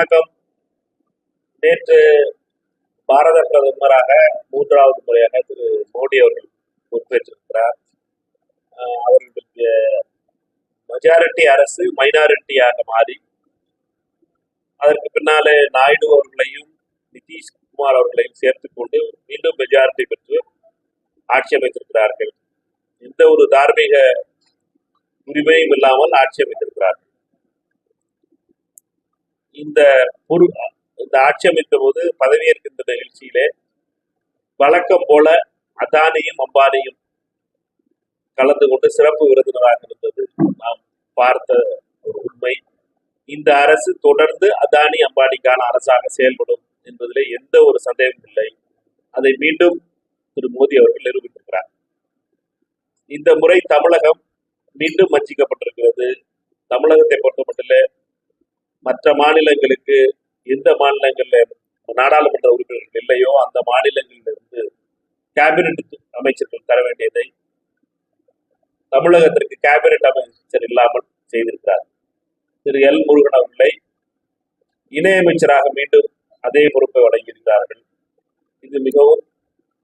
வணக்கம். நேற்று பாரத பிரதமராக மூன்றாவது முறையாக திரு மோடி அவர்கள் பொறுப்பேற்றிருக்கிறார். அவர்களுக்கு மெஜாரிட்டி அரசு மைனாரிட்டியாக மாறி அதற்கு பின்னாலே நாயுடு அவர்களையும் நிதிஷ்குமார் அவர்களையும் சேர்த்துக் கொண்டு மீண்டும் மெஜாரிட்டி பெற்று ஆட்சி அமைத்திருக்கிறார்கள். எந்த ஒரு தார்மீக உரிமையும் இல்லாமல் ஆட்சி அமைத்திருக்கிறார்கள். இந்த பொறு இந்த ஆட்சி அமைத்த போது பதவியேற்கின்ற நிகழ்ச்சியிலே வழக்கம் போல அதானியும் அம்பானியும் கலந்து கொண்டு சிறப்பு விருந்தினராக இருந்தது. நாம் பார்த்த ஒரு உண்மை. இந்த அரசு தொடர்ந்து அதானி அம்பானிக்கான அரசாக செயல்படும் என்பதிலே எந்த ஒரு சந்தேகமும் இல்லை. அதை மீண்டும் திரு மோடி அவர்கள் நிரூபித்திருக்கிறார். இந்த முறை தமிழகம் மீண்டும் வஞ்சிக்கப்பட்டிருக்கிறது. தமிழகத்தை பொறுத்த மற்ற மாநிலங்களுக்கு எந்த மாநிலங்கள்ல நாடாளுமன்ற உறுப்பினர்கள் இல்லையோ அந்த மாநிலங்களிலிருந்து கேபினெட் அமைச்சர்கள் தர வேண்டியதை தமிழகத்திற்கு கேபினெட் அமைச்சர் இல்லாமல் செய்திருக்கிறார். திரு எல் முருகன் அவர்களை இணையமைச்சராக மீண்டும் அதே பொறுப்பை வழங்கியிருக்கிறார்கள். இது மிகவும்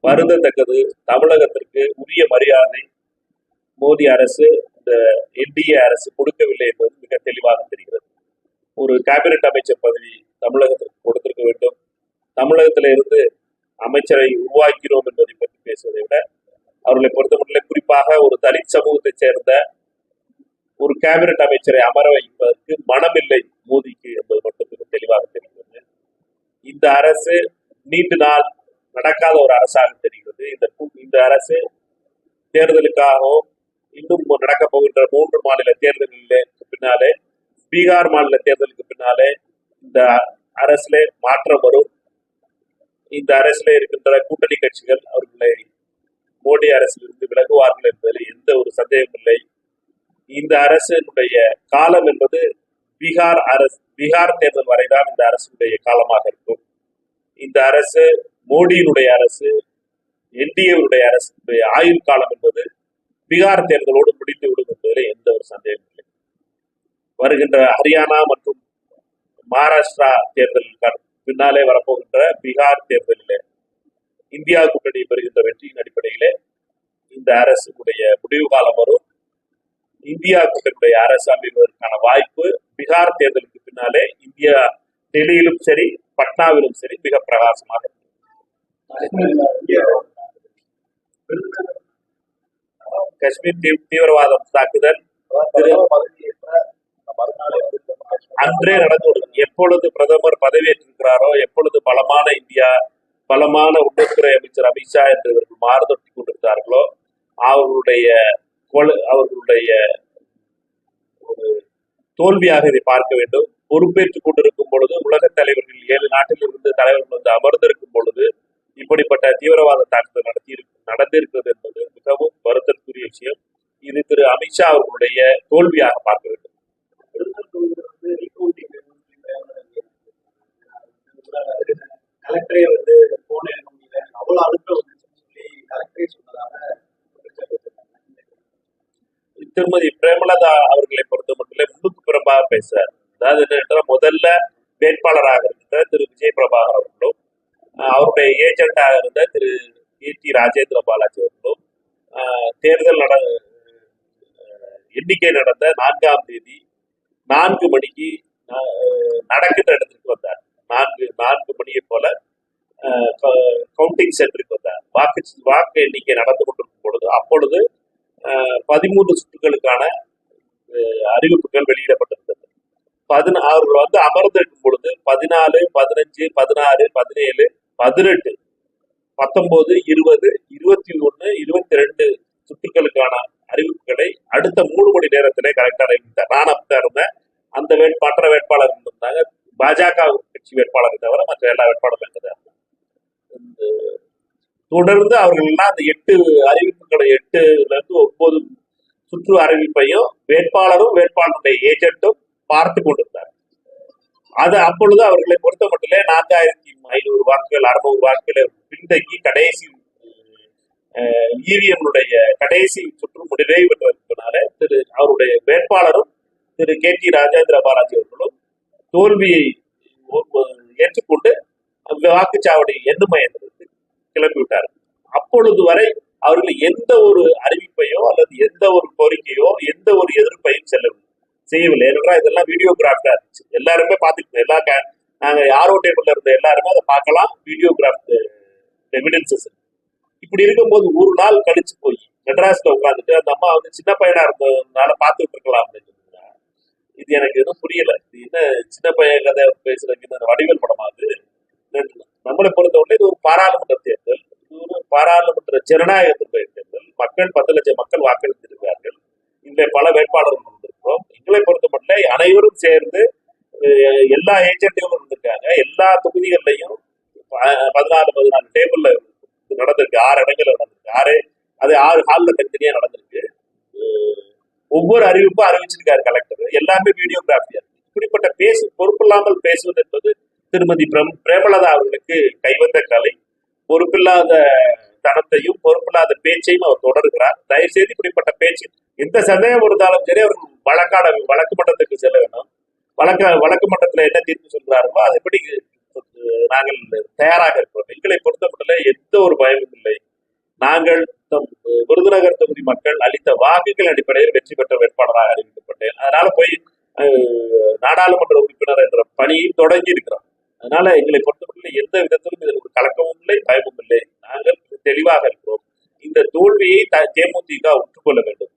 வருந்தத்தக்கது. தமிழகத்திற்கு உரிய மரியாதை மோடி அரசு இந்த என்டிஏ அரசு கொடுக்கவில்லை என்பது மிக தெளிவாக தெரிகிறது. ஒரு கேபினெட் அமைச்சர் பதவி தமிழகத்திற்கு கொடுத்திருக்க வேண்டும். தமிழகத்தில இருந்து அமைச்சரை உருவாக்கிறோம் என்பதை பற்றி பேசுவதை விட அவர்களை பொறுத்தமட்டில் குறிப்பாக ஒரு தலித் சமூகத்தைச் சேர்ந்த ஒரு கேபினெட் அமைச்சரை அமர வைப்பதற்கு மனமில்லை மோதிக்கு என்பது மட்டும் மிக தெளிவாக தெரிகிறது. இந்த அரசு நீண்ட நாள் நடக்காத ஒரு அரசாக தெரிகிறது. இந்த இந்த அரசு தேர்தலுக்காகவும் இன்னும் நடக்க போகின்ற மூன்று மாநில தேர்தலிலே பின்னாலே பீகார் மாநில தேர்தலுக்கு பின்னாலே இந்த அரசிலே மாற்றம் வரும். இந்த அரசிலே இருக்கின்ற கூட்டணி கட்சிகள் அவர்களை மோடி அரசிலிருந்து விலகுவார்கள் என்பதில் எந்த ஒரு சந்தேகமும் இல்லை. இந்த அரசினுடைய காலம் என்பது பீகார் அரசு பீகார் தேர்தல் வரைதான் இந்த அரசுடைய காலமாக இருக்கும். இந்த அரசு மோடியினுடைய அரசு என்டிஏவுடைய அரசுடைய ஆயுள் காலம் என்பது பீகார் தேர்தலோடு முடிந்து விடும் என்பதில் எந்த ஒரு சந்தேகமும் இல்லை. வருகின்ற ஹரியானா மற்றும் மகாராஷ்டிரா தேர்தலுக்கான பின்னாலே வரப்போகின்ற பீகார் தேர்தலிலே இந்தியா கூட்டணி பெறுகின்ற வெற்றியின் அடிப்படையிலே இந்த அரசுடைய முடிவு காலம் வரும் இந்தியா கூட்டணியுடைய அரசு அமைவதற்கான வாய்ப்பு பீகார் தேர்தலுக்கு பின்னாலே இந்தியா டெல்லியிலும் சரி பட்னாவிலும் சரி மிக பிரகாசமாக இருக்கும். காஷ்மீர் தீவிரவாதம் தாக்குதல் அன்றே நடந்துவிடும் எப்பொழுது பிரதமர் பதவியேற்றிருக்கிறாரோ எப்பொழுது பலமான இந்தியா பலமான உள்துறை அமைச்சர் அமித்ஷா என்று இவர்கள் மாறுதொட்டி கொண்டிருந்தார்களோ அவர்களுடைய கொலை- அவர்களுடைய ஒரு தோல்வியாக இதை பார்க்க வேண்டும். பொறுப்பேற்றுக் கொண்டிருக்கும் பொழுது உலக தலைவர்கள் ஏழு நாட்டில் இருந்து தலைவர்கள் வந்து அமர்ந்திருக்கும் பொழுது இப்படிப்பட்ட தீவிரவாத தாக்குதல் நடத்தி நடந்திருக்கிறது என்பது மிகவும் வருத்தத்துக்குரிய விஷயம். இது திரு அமித்ஷா அவர்களுடைய தோல்வியாக பார்க்க வேண்டும். கலெக்டரே வந்து போன முடியல அவ்வளவு அழுத்தம் வந்துச்சுன்னு சொல்லி கலெக்டரே சொன்னதாக திருமதி பிரேமலதா அவர்களை பொறுத்த மட்டும் முன்னுக்கு புறம்பாக பேசுறார். அதாவது என்னென்றால் முதல்ல வேட்பாளராக இருந்த திரு விஜய் பிரபாகர் அவர்களும் அவருடைய ஏஜென்டாக இருந்த திரு டி ராஜேந்திர பாலாஜி அவர்களும் தேர்தல் நட எண்ணிக்கை நடந்த நான்காம் தேதி நான்கு மணிக்கு நடக்கிற இடத்துக்கு வந்தார். நான்கு நான்கு மணியை போல கவுண்டிங் சென்டருக்கு வந்தார். வாக்கு வாக்கு எண்ணிக்கை நடந்து கொண்டிருக்கும் பொழுது அப்பொழுது பதிமூன்று சுற்றுகளுக்கான அறிவிப்புகள் வெளியிடப்பட்டிருந்தது. பதினா அவர்கள் வந்து அமர்ந்திருக்கும் பொழுது பதினாலு பதினஞ்சு பதினாறு பதினேழு பதினெட்டு பத்தொன்பது இருபது இருபத்தி ஒன்று இருபத்தி ரெண்டு சுற்றுகளுக்கான அறிவிப்புகளை அடுத்த மூணு மணி நேரத்திலே கரெக்டாக அறிவித்தார். நான் அப்படிதான் இருந்தேன். அந்த வேட் மற்ற வேட்பாளர் இருந்தாங்க. பாஜக கட்சி வேட்பாளரை தவிர மற்ற எல்லா வேட்பாளரும் இருந்தாங்க. இந்த தொடர்ந்து அவர்கள் எல்லாம் அந்த எட்டு அறிவிப்புகளை எட்டுல இருந்து ஒன்பது சுற்று அறிவிப்பையும் வேட்பாளரும் வேட்பாளருடைய ஏஜென்ட்டும் பார்த்து கொண்டிருந்தார். அது அப்பொழுது அவர்களை பொறுத்த மட்டிலே நான்காயிரத்தி ஐநூறு வாக்குகள் அறுநூறு வாக்குகளை பின்தங்கி கடைசி இவிஎம்னுடைய கடைசி சுற்று முடிவை பெற்றதுனால திரு அவருடைய வேட்பாளரும் திரு கே டி ராஜேந்திர பாலாஜி அவர்களும் தோல்வியை வாக்குச்சாவடி எண்ணும் மையத்திலிருந்து கிளம்பிவிட்டார் அப்பொழுது வரை அவர்கள் எந்த ஒரு அறிவிப்பையோ அல்லது எந்த ஒரு கோரிக்கையோ எந்த ஒரு எதிர்ப்பையும் செல்லவில்லை செய்யவில்லை. ஏனென்றால் இதெல்லாம் வீடியோகிராஃப்டா இருந்துச்சு. எல்லாருமே பார்த்துக்கிட்டோம் எல்லா கே- நாங்க யாரோ டேபிள்ல இருந்த எல்லாருமே அதை பார்க்கலாம். வீடியோகிராஃப்ட் எவிடன்சஸ் இப்படி இருக்கும்போது ஒரு நாள் கழிச்சு போய் மெட்ராஸ்ல உட்காந்துட்டு அந்த அம்மா வந்து சின்ன பையனா இருந்ததுனால பார்த்துட்டு இருக்கலாம் அப்படின்னு சொன்னாங்க. இது எனக்கு எதுவும் புரியல. இது என்ன சின்ன பையன் கதை பேசுறதுக்கு இந்த வடிவேல் படமாது நம்மளை பொறுத்தவரை இது ஒரு பாராளுமன்ற தேர்தல். இது ஒரு பாராளுமன்ற ஜனநாயக தேர்தல். மக்கள் பத்து லட்சம் மக்கள் வாக்களித்திருக்கிறார்கள். இங்கே பல வேட்பாளர்கள் வந்திருக்கிறோம். எங்களை பொறுத்தமட்டில் அனைவரும் சேர்ந்து எல்லா ஏஜென்ட்டுகளும் இருந்திருக்காங்க எல்லா தொகுதிகள்லையும் ப- பதினாலு பதினாலு டேபிள்ல நடந்திருக்கு. ஆறு இடங்கள்ல நடந்திருக்கு. ஆறு அது ஆறு ஹாலில் தனித்தனியா நடந்திருக்கு. ஒவ்வொரு அறிவிப்பும் அறிவிச்சிருக்காரு கலெக்டர் எல்லாமே வீடியோகிராஃபியா இருக்கு. இப்படிப்பட்ட பேசு பொறுப்பில்லாமல் பேசுவது என்பது திருமதி பிரம் பிரேமலதா அவர்களுக்கு கைவந்த கலை. பொறுப்பில்லாத தனத்தையும் பொறுப்பில்லாத பேச்சையும் அவர் தொடர்கிறார். தயவு செய்து இப்படிப்பட்ட பேச்சு எந்த சந்தேகம் இருந்தாலும் சரி அவர் வழக்காட வழக்கு மன்றத்துக்கு செல்ல வேணும். வழக்க வழக்கு மன்றத்துல என்ன தீர்ப்பு சொல்றார்களோ அது எப்படி நாங்கள் தயாராக இருக்கிறோம். எங்களை பொறுத்தமட்டில் எந்த ஒரு பயமும் இல்லை. நாங்கள் விருதுநகர் தொகுதி மக்கள் அளித்த வாக்குகள் அடிப்படையில் வெற்றி பெற்ற வேட்பாளராக அறிவிக்கப்பட்டேன். அதனால போய் நாடாளுமன்ற உறுப்பினர் என்ற பணியை தொடங்கி இருக்கிறோம். அதனால எங்களை பொறுத்தமட்டில் எந்த விதத்திலும் இதில் ஒரு கலக்கமும் இல்லை பயமும் இல்லை. நாங்கள் தெளிவாக இருக்கிறோம். இந்த தோல்வியை த- தேமுதிக ஒற்றுக்கொள்ள வேண்டும்.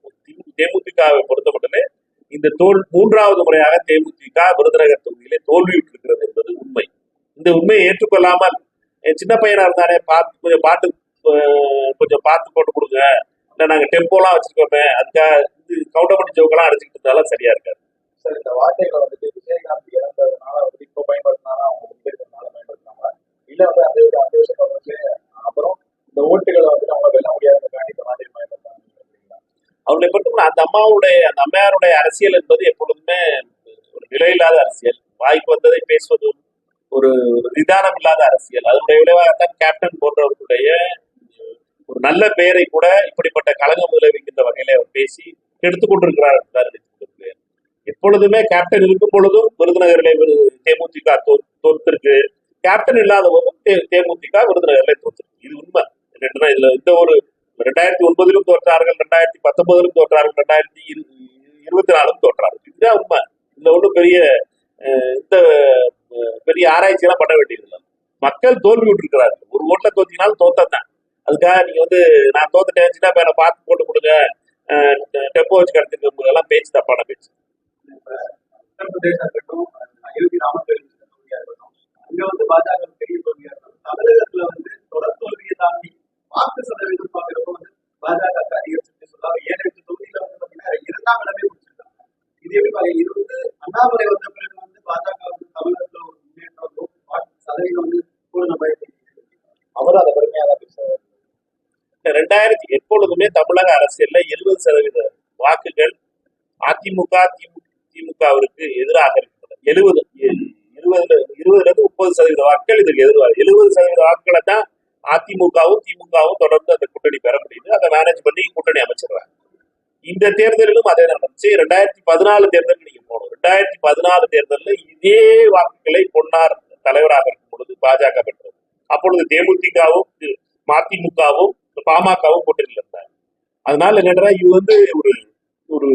தேமுதிகவை பொறுத்தமட்டிலே இந்த தோல் மூன்றாவது முறையாக தேமுதிக விருதுநகர் தொகுதியிலே தோல்வி உண்மையை ஏற்றுக்கொள்ளாமல் சின்ன பையனா இருந்தானே பார்த்து கொஞ்சம் பாட்டு கொஞ்சம் பார்த்து போட்டு கொடுங்க. இல்லை நாங்க டெம்போலாம் வச்சிருக்கோமே அதுக்காக இது கவுண்டமணி ஜோக்கெல்லாம் அடிச்சுக்கிட்டு இருந்தாலும் சரியா இருக்காது. சார் இந்த வார்த்தைகளை வந்துட்டு விஜயகாந்த் இறந்ததுனால வந்து இப்போ பயன்படுத்தினாலும் அவங்க முன்னேற்றனால பயன்படுத்தினாங்க இல்ல வந்து அந்த ஒரு அஞ்சு வருஷம் கழிச்சு அப்புறம் இந்த ஓட்டுகளை வந்துட்டு அவங்க வெல்ல முடியாததுக்காண்டி இந்த மாதிரி பயன்படுத்தாங்க அவர்களை பொறுத்தவரை அந்த அம்மாவுடைய அந்த அம்மையாருடைய அரசியல் என்பது எப்பொழுதுமே ஒரு நிலையில்லாத அரசியல். வாய்க்கு வந்ததை பேசுவதும் நிதானம் இல்லாத அரசியல். அதனுடைய விளைவாகத்தான் கேப்டன் போன்றவர்களுடைய ஒரு நல்ல பெயரை கூட இப்படிப்பட்ட களங்கம் விளைவிக்கின்ற வகையில அவர் பேசி எடுத்துக்கொண்டிருக்கிறார் எப்பொழுதுமே கேப்டன் இருக்கும் பொழுதும் விருதுநகரிலே தேமுதிக தோத்திருக்கு. கேப்டன் இல்லாத போதும் தேமுதிக விருதுநகரிலே தோற்றிருக்கு இது உண்மை. என்னன்னா இதுல இந்த ஒரு ரெண்டாயிரத்தி ஒன்பதிலும் தோற்றார்கள் ரெண்டாயிரத்தி பத்தொன்பதிலும் தோற்றார்கள் ரெண்டாயிரத்தி இரு- இருபத்தி நாலும் தோற்றார்கள். இதுதான் உண்மை. இதுல ஒன்றும் பெரிய அஹ், இந்த அஹ், பெரிய ஆராய்ச்சி எல்லாம் பண்ண வேண்டியதில்லை மக்கள் தோல்வி விட்டுருக்கிறார்கள் ஒரு ஓட்டுல தோத்தினாலும் தோத்ததான் அதுக்காக நீங்க வந்து நான் தோத்துட்டேன் சின்ன பையனை பார்த்து போட்டு கொடுங்க. டெப்போ வச்சு கடத்துக்கு எல்லாம் பேச்சு தப்பான பேச்சு. உத்தரப்பிரதேசம் இருக்கட்டும் அயோத்தி ராமர் கோயில் தொகுதியா அங்க வந்து பாஜக பெரிய தோல்வியா இருக்கட்டும் தமிழகத்துல வந்து தொடர் தோல்வியை தாண்டி வாக்கு சதவீதம் பார்க்கிறப்ப வந்து பாஜக அதிகரிச்சு சொல்லாம ஏழு எட்டு தொகுதியில வந்து பாத்தீங்கன்னா இரண்டாம் இடமே பிடிச்சிருக்காங்க. இது எப்படி பாருங்க இது வந்து அண்ணாமலை வந்த பிறகு வந்து பாஜக வந்து தமிழகத்துல ஒரு முன்னேற்றம் வாக்கு சதவீதம் வந்து பூர்ண பயத்தை அவரும் அதை பெருமையா தான் பேசுறாரு ரெண்டாயிரத்தி எப்பொழுதுமே தமிழக அரசியல்ல எழுபது சதவீத வாக்குகள் அதிமுக திமுகவிற்கு எதிராக இருக்கிறது எழுபது இருபதுல இருபதுல இருந்து முப்பது சதவீத வாக்குகள் இதுக்கு எதிராக எழுபது சதவீத வாக்குகளை தான் அதிமுகவும் திமுகவும் தொடர்ந்து அந்த கூட்டணி பெற முடியுது. அதை மேனேஜ் பண்ணி கூட்டணி அமைச்சிடுறாங்க. இந்த தேர்தலிலும் அதே நடந்துச்சு ரெண்டாயிரத்தி பதினாலு தேர்தல் நீங்க போகணும். ரெண்டாயிரத்தி பதினாலு தேர்தலில் இதே வாக்குகளை பொன்னார் தலைவராக இருக்கும் பொழுது பாஜக பெற்றது. அப்பொழுது தேமுதிகவும் மதிமுகவும் பாமகவும் கூட்டணியில் இருந்தார் அதனால என்னடா இது வந்து ஒரு ஒரு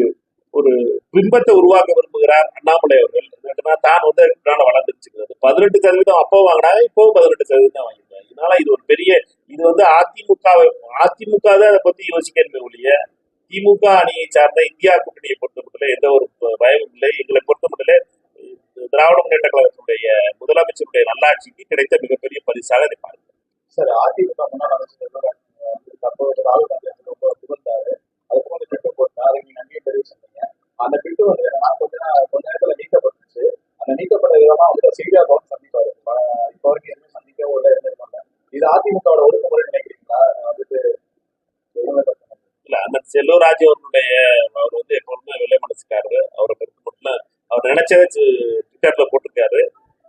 ஒரு பிம்பத்தை உருவாக்க விரும்புகிறார் அண்ணாமலை அவர்கள். என்னன்னா தான் வந்து அதனால வளர்ந்துருச்சுக்கிறது பதினெட்டு சதவீதம் அப்போ வாங்கினாங்க இப்போ பதினெட்டு சதவீதம் வாங்கிருக்காங்க இதனால இது ஒரு பெரிய இது வந்து அதிமுக அதிமுக தான் அதை பத்தி யோசிக்கணுமே ஒழிய திமுக அணியை சார்ந்த இந்தியா கூட்டணியை பொறுத்த எந்த ஒரு பயமும் இல்லை. எங்களை பொறுத்தமட்டில திராவிட முன்னேற்ற கழகத்தினுடைய முதலமைச்சருடைய நல்லாட்சிக்கு கிடைத்த மிகப்பெரிய பரிசாக இதை பாருங்க சார் அதிமுக முன்னாள் அமைச்சர் தற்போது ராகுல் காந்தி வந்து ரொம்ப புகழ்ந்தாரு அதுக்கு வந்து ட்விட்டு போட்டாரு அதை நீங்க நன்றியை தெரிவிச்சு சொன்னீங்க அந்த ட்விட்டு வந்து என்னன்னா கொஞ்ச நா- கொஞ்ச நேரத்துல நீக்கப்பட்டுச்சு அந்த நீக்கப்பட்ட விதமா வந்து செய்தியாளர் வந்து சந்திப்பாரு இப்போ வரைக்கும் எதுவுமே சந்திக்கவோ உள்ள எதுவுமே பண்ணல இது அதிமுகவோட ஒடுக்குமுறை நினைக்கிறீங்களா வந்துட்டு இல்லை. இல்ல அந்த செல்வராஜ் அவருடைய அவர் வந்து எப்பொழுதுமே வெள்ளை மனசுக்காரரு அவரை பொறுத்த மட்டும் அவர் நினைச்சதை ட்வி- ட்விட்டர்ல போட்டிருக்காரு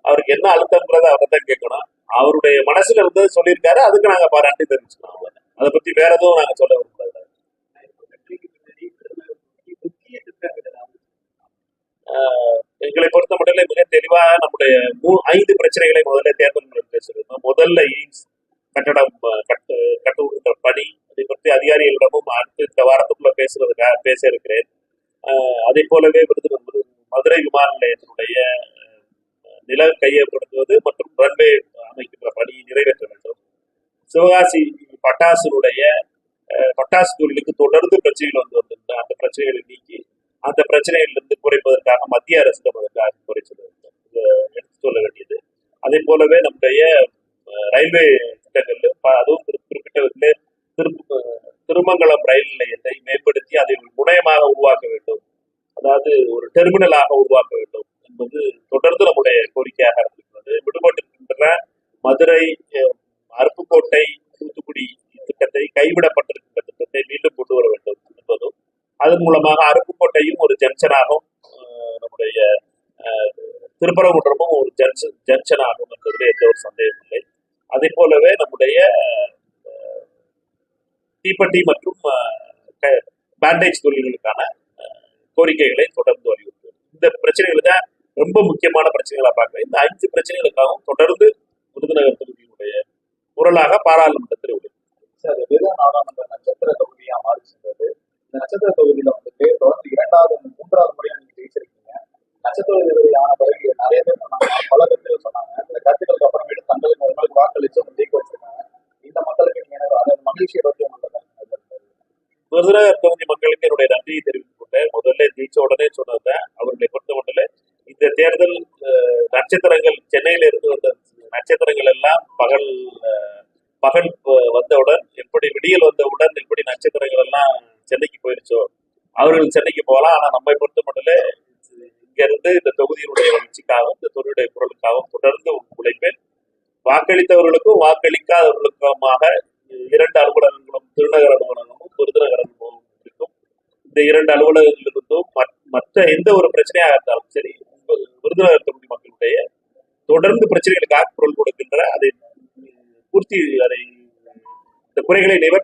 அவருக்கு என்ன அழுத்தம்ன்றதை அவரை தான் கேட்கணும் அவருடைய மனசுல இருந்தது சொல்லியிருக்காரு அதுக்கு நாங்க பாராட்டி தெரிஞ்சுக்கணும் அவ்வளவுதான். அதை பத்தி வேற எதுவும் நாங்க சொல்ல விரும்பல. எங்களை பொறுத்த மட்டும் மிக தெளிவாக நம்முடைய மூ- ஐந்து பிரச்சனைகளை முதல்ல தேர்தல் மூலம் பேசியிருந்தோம் முதல்ல எய்ம்ஸ் கட்டடம் கட்டு கட்டு கட்டுகின்ற பணி அதை பற்றி அதிகாரிகளிடமும் அடுத்த இந்த வாரத்துக்குள்ள பேசுறதுக்காக பேச இருக்கிறேன் அதே போலவே விருது மதுரை விமான நிலையத்தினுடைய நில கையப்படுத்துவது மற்றும் ரன்வே அமைக்கின்ற பணி நிறைவேற்ற வேண்டும். சிவகாசி பட்டாசுடைய பட்டாசு தொழிலுக்கு தொடர்ந்து பிரச்சனைகள் வந்து வந்திருந்த அந்த பிரச்சனைகளை நீக்கி அந்த பிரச்சனைகளிலிருந்து குறைப்பதற்காக மத்திய அரசிடம் அதற்காக குறை எடுத்து சொல்ல வேண்டியது. அதே போலவே நம்முடைய ரயில்வே திட்டங்கள் அதுவும் குறிப்பிட்ட விதத்தில் திரு திருமங்கலம் ரயில் நிலையத்தை மேம்படுத்தி அதை முனையமாக உருவாக்க வேண்டும். அதாவது ஒரு டெர்மினலாக உருவாக்க வேண்டும் என்பது தொடர்ந்து நம்முடைய கோரிக்கையாக இருந்திருக்கிறது விடுபட்டிருக்கின்ற மதுரை அஹ், அருப்புக்கோட்டை தூத்துக்குடி திட்டத்தை கைவிடப்பட்டிருக்கின்ற திட்டத்தை மீண்டும் கொண்டு வர வேண்டும் என்பதும் அதன் மூலமாக அருப்புக்கோட்டையும் ஒரு ஜங்ஷனாகவும் நம்முடைய திருப்பரங்குன்றமும் ஒரு ஜங்ஷன் ஜங்ஷன் என்பதில் எந்த ஒரு சந்தேகம் இல்லை. அதே போலவே நம்முடைய தீப்பெட்டி மற்றும் பேண்டேஜ் தொழில்களுக்கான கோரிக்கைகளை தொடர்ந்து வலியுறுத்தும் இந்த பிரச்சனைகள் தான் ரொம்ப முக்கியமான பிரச்சனைகளா பார்க்கிறேன். இந்த அஞ்சு பிரச்சனைகளுக்காகவும் தொடர்ந்து விருதுநகர் தொகுதியினுடைய குரலாக பாராளுமன்றத்தில் உள்ளது அது விருது நாடாளுமன்ற நட்சத்திர தொகுதியா மாறி சென்றது இந்த நட்சத்திர தொகுதியில வந்துட்டு தொடர்ந்து இரண்டாவது மூன்றாவது முறையா நீங்க ஜெயிச்சிருக்கீங்க. நட்சத்திர தொகுதியான பிறகு நிறைய பேர் சொன்னாங்க. பல கட்சிகள் சொன்னாங்க. இந்த கட்சிகளுக்கு அப்புறமேட்டு தங்களுக்கு உங்களுக்கு வாக்களிச்சு அவங்க ஜெயிக்க வச்சிருக்காங்க. இந்த மக்களுக்கு நீங்க எனக்கு அந்த மகிழ்ச்சியை பற்றி விருதுநகர் தொகுதி மக்களுக்கு என்னுடைய நன்றியை தெரிவித்துக் கொண்டேன். முதல்ல ஜெயிச்ச உடனே சொன்னதை அவர்களை பொறுத்த மட்டும் இந்த தேர்தல் நட்சத்திரங்கள் சென்னையில இருந்து வந்த நட்சத்திரங்கள் எல்லாம் பகல் பகல் வந்தவுடன் எப்படி விடியல் வந்தவுடன் எப்படி நட்சத்திரங்கள் எல்லாம் சென்னைக்கு போயிருச்சோ அவர்கள் சென்னைக்கு போகலாம். ஆனா நம்மை பொறுத்த மட்டும் இங்க இருந்து இந்த தொகுதியினுடைய வளர்ச்சிக்காகவும் இந்த தொழிலுடைய குரலுக்காகவும் தொடர்ந்து உழைப்பேன். வாக்களித்தவர்களுக்கும் வாக்களிக்காதவர்களுக்குமாக இரண்டு அலுவலகங்களும் திருநகர அலுவலகமும் விருதுநகர் அலுவலகமும் இருக்கும். இந்த இரண்டு அலுவலகங்களிலிருந்தும் மற்ற எந்த ஒரு பிரச்சனையாக அதை பூர்த்தி அதை இந்த குறைகளை நிவர்த்தி செய்கின்ற வகையிலே பாடுபடும்